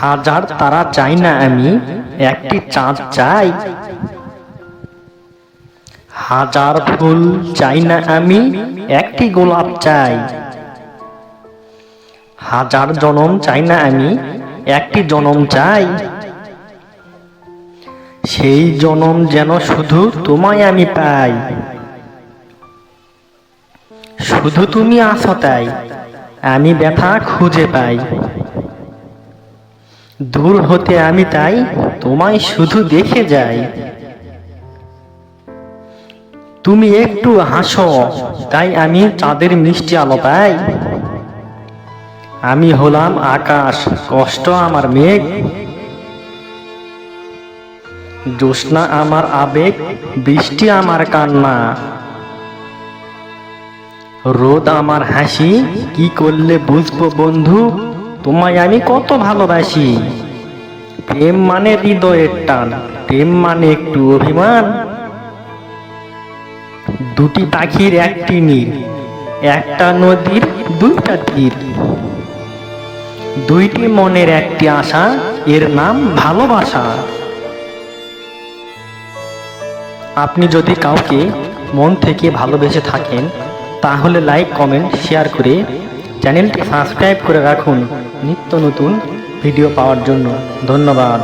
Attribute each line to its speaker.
Speaker 1: হাজার তারা চাই না আমি, একটি চাঁদ চাই। হাজার ফুল চাই না আমি, একটি গোলাপ চাই। হাজার জনম চাই না আমি, একটি জনম চাই। সেই জনম যেন শুধু তোমায় আমি পাই। শুধু তুমি আসো তাই, আমি ব্যথা খুঁজে পাই। দূর হতে আমি তাই তোমায় শুধু দেখে যাই। তুমি একটু হাসো, তাই আমি চাঁদের মিষ্টি আলো পাই। আমি হলাম আকাশ, কষ্ট আমার মেঘ। জ্যোৎস্না আমার আবেগ, বৃষ্টি আমার কান্না। রোদ আমার হাসি, কি করলে বুঝব বন্ধু? তোমায় আমি কত ভালোবাসি। প্রেম মানে হৃদয়ের টান, প্রেম মানে একটু অভিমান। দুটি পাখির একটি নীর একটা নদীর, দুইটা তীর। দুইটি মনের একটি আশা, এর নাম ভালোবাসা। আপনি যদি কাউকে মন থেকে ভালোবেসে থাকেন, তাহলে লাইক কমেন্ট শেয়ার করে চ্যানেলটি সাবস্ক্রাইব করে রাখুন। নিত্য নতুন ভিডিও পাওয়ার জন্য ধন্যবাদ।